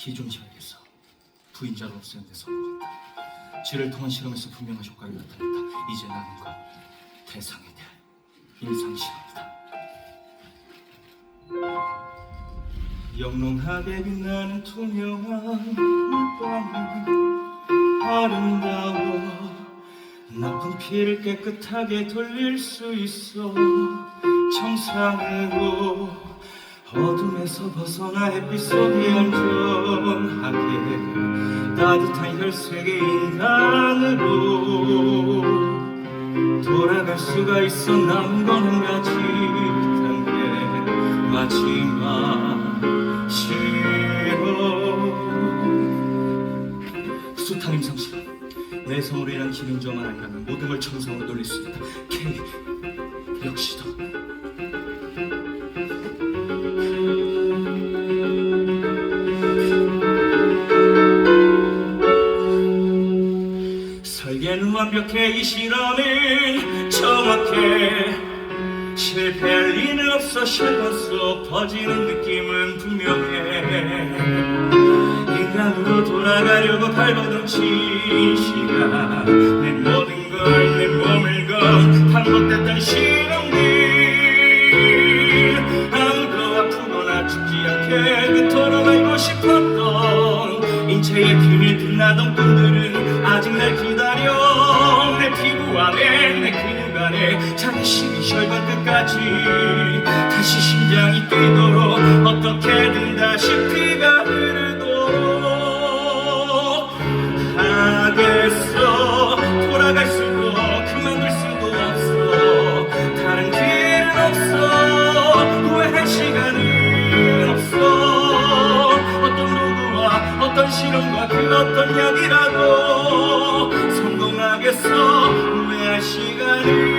기존지역에서 부인자를 없애는 데 성공했다. 쥐를 통한 실험에서 분명한 효과를 나타냈다. 이제 남은 건 대상에 대한 임상실험이다. 영롱하게 빛나는 투명한 물방울 아름다워 나쁜 피를 깨끗하게 돌릴 수 있어 정상으로 어둠에서 벗어나 햇빛 속에 안전하게 따뜻한 혈색의 인간으로 돌아갈 수가 있어 남은 건한 가지 단계 마지막 실험 숱한 임상실험 내성으로 인한 기능저만 아니라면 모든 걸 정상으로 돌릴 수 있다. K 설계는 완벽해 이 실험은 정확해. 실패할 리는 없어 속 퍼지는 느낌은 분명해. 인간으로 돌아가려고 발버둥 친 시간. 내 모든 걸 내 몸을 건 반복됐던 실험들. 아무도 아프거나 죽지 않게 그토록 알고 싶었던 인체의 비밀 빛나던 꿈들은 혈관 끝까지 다시 심장이 뛰도록 어떻게든 다시 피가 흐르도록 하겠어. 돌아갈 수도 그만둘 수도 없어. 다른 길은 없어. 후회할 시간은 없어. 어떤 누구와 어떤 실험과 그 어떤 약이라도 성공하겠어. 후회할 시간은